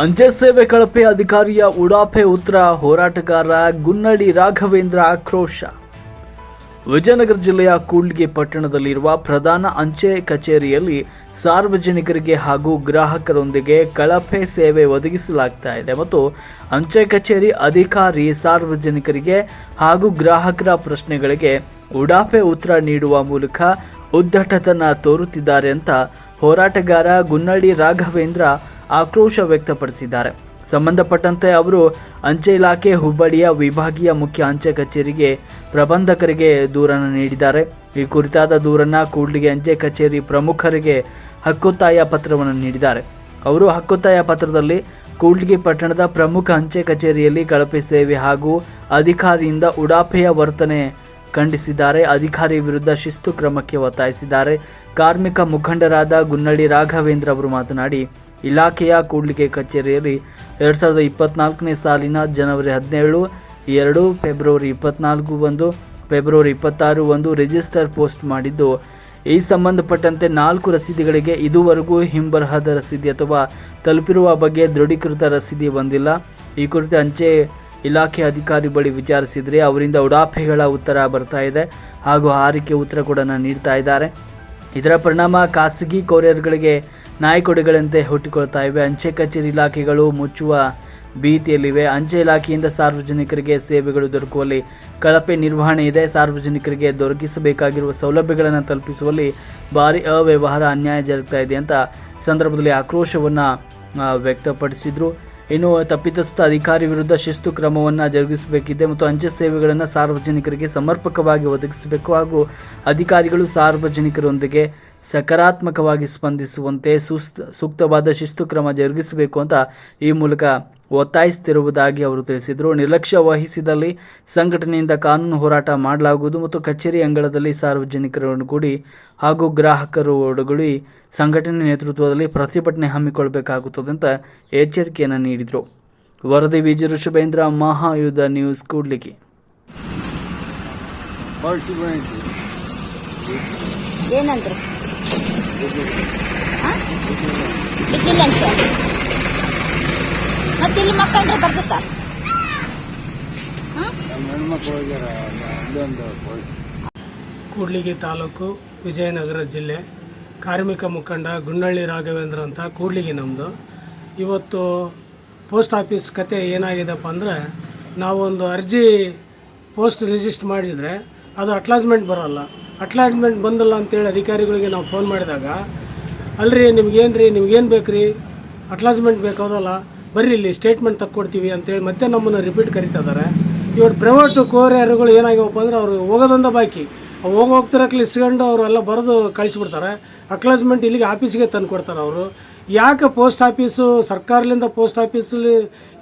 ಅಂಚೆ ಸೇವೆ ಕಳಪೆ ಅಧಿಕಾರಿಯ ಉಡಾಫೆ ಉತ್ತರ ಹೋರಾಟಗಾರ ಗುನ್ನಳ್ಳಿ ರಾಘವೇಂದ್ರ ಆಕ್ರೋಶ. ವಿಜಯನಗರ ಜಿಲ್ಲೆಯ ಕೂಡ್ಲಿಗೆ ಪಟ್ಟಣದಲ್ಲಿರುವ ಪ್ರಧಾನ ಅಂಚೆ ಕಚೇರಿಯಲ್ಲಿ ಸಾರ್ವಜನಿಕರಿಗೆ ಹಾಗೂ ಗ್ರಾಹಕರೊಂದಿಗೆ ಕಳಪೆ ಸೇವೆ ಒದಗಿಸಲಾಗ್ತಾ ಇದೆ ಮತ್ತು ಅಂಚೆ ಕಚೇರಿ ಅಧಿಕಾರಿ ಸಾರ್ವಜನಿಕರಿಗೆ ಹಾಗೂ ಗ್ರಾಹಕರ ಪ್ರಶ್ನೆಗಳಿಗೆ ಉಡಾಫೆ ಉತ್ತರ ನೀಡುವ ಮೂಲಕ ಉದ್ದಟತನ ತೋರುತ್ತಿದ್ದಾರೆ ಅಂತ ಹೋರಾಟಗಾರ ಗುನ್ನಳ್ಳಿ ರಾಘವೇಂದ್ರ ಆಕ್ರೋಶ ವ್ಯಕ್ತಪಡಿಸಿದ್ದಾರೆ. ಸಂಬಂಧಪಟ್ಟಂತೆ ಅವರು ಅಂಚೆ ಇಲಾಖೆ ಹುಬ್ಬಳ್ಳಿಯ ವಿಭಾಗೀಯ ಮುಖ್ಯ ಅಂಚೆ ಕಚೇರಿಗೆ ಪ್ರಬಂಧಕರಿಗೆ ದೂರನ್ನು ನೀಡಿದ್ದಾರೆ. ಈ ಕುರಿತಾದ ದೂರನ್ನು ಕೂಡ್ಲಿಗೆ ಅಂಚೆ ಕಚೇರಿ ಪ್ರಮುಖರಿಗೆ ಹಕ್ಕೊತ್ತಾಯ ಪತ್ರವನ್ನು ನೀಡಿದ್ದಾರೆ. ಅವರು ಹಕ್ಕೊತ್ತಾಯ ಪತ್ರದಲ್ಲಿ ಕೂಡ್ಲಿಗೆ ಪಟ್ಟಣದ ಪ್ರಮುಖ ಅಂಚೆ ಕಚೇರಿಯಲ್ಲಿ ಕಳಪೆ ಸೇವೆ ಹಾಗೂ ಅಧಿಕಾರಿಯಿಂದ ಉಡಾಫೆಯ ವರ್ತನೆ ಖಂಡಿಸಿದ್ದಾರೆ. ಅಧಿಕಾರಿ ವಿರುದ್ಧ ಶಿಸ್ತು ಕ್ರಮಕ್ಕೆ ಒತ್ತಾಯಿಸಿದ್ದಾರೆ. ಕಾರ್ಮಿಕ ಮುಖಂಡರಾದ ಗುನ್ನಳ್ಳಿ ರಾಘವೇಂದ್ರ ಅವರು ಮಾತನಾಡಿ ಇಲಾಖೆಯ ಕೂಡ್ಲಿಕೆ ಕಚೇರಿಯಲ್ಲಿ ಎರಡು ಸಾವಿರದ ಇಪ್ಪತ್ನಾಲ್ಕನೇ ಸಾಲಿನ ಜನವರಿ ಹದಿನೇಳು, ಎರಡು ಫೆಬ್ರವರಿ ಇಪ್ಪತ್ನಾಲ್ಕು ಒಂದು, ಫೆಬ್ರವರಿ ಇಪ್ಪತ್ತಾರು ಒಂದು ರಿಜಿಸ್ಟರ್ ಪೋಸ್ಟ್ ಮಾಡಿದ್ದು. ಈ ಸಂಬಂಧಪಟ್ಟಂತೆ ನಾಲ್ಕು ರಸೀದಿಗಳಿಗೆ ಇದುವರೆಗೂ ಹಿಂಬರಹದ ರಸೀದಿ ಅಥವಾ ತಲುಪಿರುವ ಬಗ್ಗೆ ದೃಢೀಕೃತ ರಸೀದಿ ಬಂದಿಲ್ಲ. ಈ ಕುರಿತು ಅಂಚೆ ಇಲಾಖೆ ಅಧಿಕಾರಿ ಬಳಿ ವಿಚಾರಿಸಿದರೆ ಅವರಿಂದ ಉಡಾಫೆಗಳ ಉತ್ತರ ಬರ್ತಾ ಇದೆ ಹಾಗೂ ಹಾರಿಕೆ ಉತ್ತರ ಕೂಡ ನೀಡ್ತಾ ಇದ್ದಾರೆ. ಇದರ ಪರಿಣಾಮ ಖಾಸಗಿ ಕೊರಿಯರ್ಗಳಿಗೆ ನಾಯಿಕೊಡೆಗಳಂತೆ ಹುಟ್ಟಿಕೊಳ್ತಾ ಇವೆ. ಅಂಚೆ ಕಚೇರಿ ಇಲಾಖೆಗಳು ಮುಚ್ಚುವ ಭೀತಿಯಲ್ಲಿವೆ. ಅಂಚೆ ಇಲಾಖೆಯಿಂದ ಸಾರ್ವಜನಿಕರಿಗೆ ಸೇವೆಗಳು ದೊರಕುವಲ್ಲಿ ಕಳಪೆ ನಿರ್ವಹಣೆ ಇದೆ. ಸಾರ್ವಜನಿಕರಿಗೆ ದೊರಕಿಸಬೇಕಾಗಿರುವ ಸೌಲಭ್ಯಗಳನ್ನು ತಲುಪಿಸುವಲ್ಲಿ ಭಾರಿ ಅವ್ಯವಹಾರ ಅನ್ಯಾಯ ಜರುಗ್ತಾ ಇದೆ ಅಂತ ಸಂದರ್ಭದಲ್ಲಿ ಆಕ್ರೋಶವನ್ನು ವ್ಯಕ್ತಪಡಿಸಿದರು. ಇನ್ನು ತಪ್ಪಿತಸ್ಥ ಅಧಿಕಾರಿ ವಿರುದ್ಧ ಶಿಸ್ತು ಕ್ರಮವನ್ನು ಜರುಗಿಸಬೇಕಿದೆ ಮತ್ತು ಅಂಚೆ ಸೇವೆಗಳನ್ನು ಸಾರ್ವಜನಿಕರಿಗೆ ಸಮರ್ಪಕವಾಗಿ ಒದಗಿಸಬೇಕು ಹಾಗೂ ಅಧಿಕಾರಿಗಳು ಸಾರ್ವಜನಿಕರೊಂದಿಗೆ ಸಕಾರಾತ್ಮಕವಾಗಿ ಸ್ಪಂದಿಸುವಂತೆ ಸುಸ್ತ ಸೂಕ್ತವಾದ ಶಿಸ್ತು ಕ್ರಮ ಜರುಗಿಸಬೇಕು ಅಂತ ಈ ಮೂಲಕ ಒತ್ತಾಯಿಸುತ್ತಿರುವುದಾಗಿ ಅವರು ತಿಳಿಸಿದರು. ನಿರ್ಲಕ್ಷ್ಯ ವಹಿಸಿದಲ್ಲಿ ಸಂಘಟನೆಯಿಂದ ಕಾನೂನು ಹೋರಾಟ ಮಾಡಲಾಗುವುದು ಮತ್ತು ಕಚೇರಿ ಅಂಗಳದಲ್ಲಿ ಸಾರ್ವಜನಿಕರೊಡಗೂಡಿ ಹಾಗೂ ಗ್ರಾಹಕರು ಒಡಗೂಡಿ ಸಂಘಟನೆ ನೇತೃತ್ವದಲ್ಲಿ ಪ್ರತಿಭಟನೆ ಹಮ್ಮಿಕೊಳ್ಳಬೇಕಾಗುತ್ತದೆ ಅಂತ ಎಚ್ಚರಿಕೆಯನ್ನು ನೀಡಿದರು. ವರದಿ ವಿಜಯ ಋಷಭೇಂದ್ರ ಮಹಾಯುದ್ಧ ನ್ಯೂಸ್ ಕೂಡ್ಲಿಕ್ಕೆ ಏನಂದ್ರು? ಬಿದ್ದಿಲ್ಲ ಅಂತ ಮತ್ತೆ ಇಲ್ಲಿ ಅಲ್ಲೊಂದು ಪಾಲಿಸಿ ಕೂಡ್ಲಿಗಿ ತಾಲೂಕು ವಿಜಯನಗರ ಜಿಲ್ಲೆ. ಕಾರ್ಮಿಕ ಮುಖಂಡ ಗುಂಡಳ್ಳಿ ರಾಘವೇಂದ್ರ ಅಂತ ಕೂಡ್ಲಿಗಿ ನಮ್ಮದು ಇವತ್ತು ಪೋಸ್ಟ್ ಆಫೀಸ್ ಕತೆ ಏನಾಗಿದೆಪ್ಪ ಅಂದರೆ, ನಾವೊಂದು ಅರ್ಜಿ ಪೋಸ್ಟ್ ರಿಜಿಸ್ಟರ್ ಮಾಡಿದರೆ ಅದು ಅಟ್ಲಾಸ್ಮೆಂಟ್ ಬರೋಲ್ಲ. ಅಟ್ಲಾಜ್ಮೆಂಟ್ ಬಂದಲ್ಲ ಅಂತೇಳಿ ಅಧಿಕಾರಿಗಳಿಗೆ ನಾವು ಫೋನ್ ಮಾಡಿದಾಗ, ಅಲ್ರಿ ನಿಮ್ಗೇನು ರೀ ನಿಮ್ಗೇನು ಬೇಕು ರೀ ಅಟ್ಲಾಜ್ಮೆಂಟ್ ಬೇಕಾದಲ್ಲ, ಬರ್ರಿ ಇಲ್ಲಿ ಸ್ಟೇಟ್ಮೆಂಟ್ ತಕ್ಕೊಡ್ತೀವಿ ಅಂತೇಳಿ ಮತ್ತೆ ನಮ್ಮನ್ನು ರಿಪೀಟ್ ಕರಿತಾ ಇದ್ದಾರೆ ಇವತ್ತು ಪ್ರೈವೇಟು ಕೋರಿಯರ್ಗಳು ಏನಾಗ್ಯವಪ್ಪ ಅಂದ್ರೆ ಅವರು ಹೋಗೋದಂದ ಬಾಕಿ. ಹೋಗಿ ಹೋಗ್ತಿರಕ್ಕೆ ಇಸ್ಕೊಂಡು ಅವರೆಲ್ಲ ಬರೆದು ಕಳಿಸ್ಬಿಡ್ತಾರೆ. ಅಕ್ಲಾಜ್ಮೆಂಟ್ ಇಲ್ಲಿಗೆ ಆಫೀಸಿಗೆ ತಂದು ಕೊಡ್ತಾರೆ ಅವರು. ಯಾಕೆ ಪೋಸ್ಟ್ ಆಫೀಸು ಸರ್ಕಾರದಿಂದ ಪೋಸ್ಟ್ ಆಫೀಸಲ್ಲಿ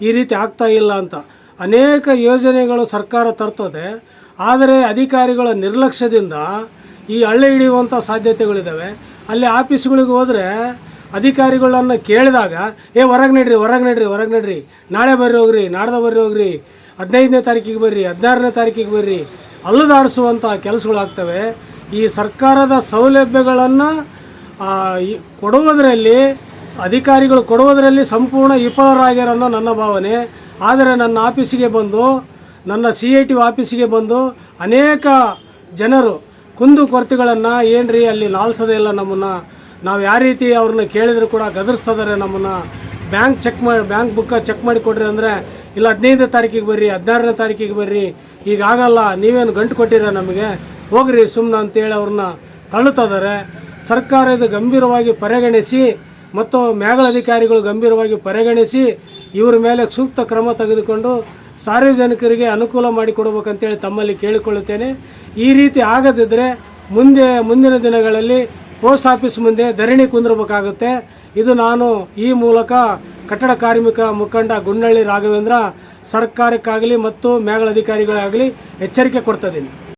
ಈ ರೀತಿ ಆಗ್ತಾ ಇಲ್ಲ ಅಂತ? ಅನೇಕ ಯೋಜನೆಗಳು ಸರ್ಕಾರ ತರ್ತದೆ. ಆದರೆ ಅಧಿಕಾರಿಗಳ ನಿರ್ಲಕ್ಷ್ಯದಿಂದ ಈ ಹಳ್ಳೆ ಹಿಡಿಯುವಂಥ ಸಾಧ್ಯತೆಗಳಿದ್ದಾವೆ ಅಲ್ಲಿ ಆಫೀಸ್ಗಳಿಗೆ ಹೋದರೆ ಅಧಿಕಾರಿಗಳನ್ನು ಕೇಳಿದಾಗ, ಏ, ಹೊರಗೆ ನಡ್ರಿ ಹೊರಗೆ ನಡ್ರಿ ಹೊರಗೆ ನಡ್ರಿ. ನಾಳೆ ಬರ್ರಿ ಹೋಗ್ರಿ, ನಾಡ್ದ ಬರ್ರಿ ಹೋಗ್ರಿ. ಹದಿನೈದನೇ ತಾರೀಕಿಗೆ ಬರ್ರಿ, ಹದಿನಾರನೇ ತಾರೀಕಿಗೆ ಬರ್ರಿ. ಅಲ್ಲದಾಡಿಸುವಂಥ ಕೆಲಸಗಳಾಗ್ತವೆ. ಈ ಸರ್ಕಾರದ ಸೌಲಭ್ಯಗಳನ್ನು ಕೊಡುವುದರಲ್ಲಿ, ಅಧಿಕಾರಿಗಳು ಕೊಡುವುದರಲ್ಲಿ ಸಂಪೂರ್ಣ ವಿಫಲರಾಗ್ಯಾರ ಅನ್ನೋ ನನ್ನ ಭಾವನೆ. ಆದರೆ ನನ್ನ ಆಫೀಸಿಗೆ ಬಂದು ನನ್ನ ಸಿ ಐ ಟಿ ಆಫೀಸಿಗೆ ಬಂದು ಅನೇಕ ಜನರು ಕುಂದು ಕೊರತೆಗಳನ್ನು ಏನ್ರಿ ಅಲ್ಲಿ ನಾಲ್ಸದೇ ಇಲ್ಲ ನಮ್ಮನ್ನು? ನಾವು ಯಾವ ರೀತಿ ಅವ್ರನ್ನ ಕೇಳಿದ್ರು ಕೂಡ ಗದರಿಸ್ತಿದ್ದಾರೆ ನಮ್ಮನ್ನು? ಬ್ಯಾಂಕ್ ಚೆಕ್ ಮಾಡಿ ಬ್ಯಾಂಕ್ ಬುಕ್ಕ ಚೆಕ್ ಮಾಡಿ ಕೊಡ್ರಿ ಅಂದರೆ, ಇಲ್ಲ ಹದಿನೈದನೇ ತಾರೀಕಿಗೆ ಬರ್ರಿ, ಹದಿನಾರನೇ ತಾರೀಕಿಗೆ ಬರ್ರಿ, ಈಗ ಆಗಲ್ಲ, ನೀವೇನು ಗಂಟು ಕೊಟ್ಟಿರ ನಮಗೆ? ಹೋಗ್ರಿ ಸುಮ್ಮನೆ ಅಂತೇಳಿ ಅವ್ರನ್ನ ತಳ್ಳುತ್ತಿದ್ದಾರೆ ಸರ್ಕಾರ ಇದು ಗಂಭೀರವಾಗಿ ಪರಿಗಣಿಸಿ ಮತ್ತು ಮ್ಯಾಗಳಧಿಕಾರಿಗಳು ಗಂಭೀರವಾಗಿ ಪರಿಗಣಿಸಿ ಇವರ ಮೇಲೆ ಸೂಕ್ತ ಕ್ರಮ ತೆಗೆದುಕೊಂಡು ಸಾರ್ವಜನಿಕರಿಗೆ ಅನುಕೂಲ ಮಾಡಿಕೊಡ್ಬೇಕಂತೇಳಿ ತಮ್ಮಲ್ಲಿ ಕೇಳಿಕೊಳ್ಳುತ್ತೇನೆ. ಈ ರೀತಿ ಆಗದಿದ್ದರೆ ಮುಂದೆ, ಮುಂದಿನ ದಿನಗಳಲ್ಲಿ ಪೋಸ್ಟ್ ಆಫೀಸ್ ಮುಂದೆ ಧರಣಿ ಕುಂದಿರಬೇಕಾಗುತ್ತೆ. ಇದು ನಾನು ಈ ಮೂಲಕ ಕಟ್ಟಡ ಕಾರ್ಮಿಕ ಮುಖಂಡ ಗುಂಡಳ್ಳಿ ರಾಘವೇಂದ್ರ ಸರ್ಕಾರಕ್ಕಾಗಲಿ ಮತ್ತು ಮ್ಯಾಗಳ ಅಧಿಕಾರಿಗಳಾಗಲಿ ಎಚ್ಚರಿಕೆ ಕೊಡ್ತಾ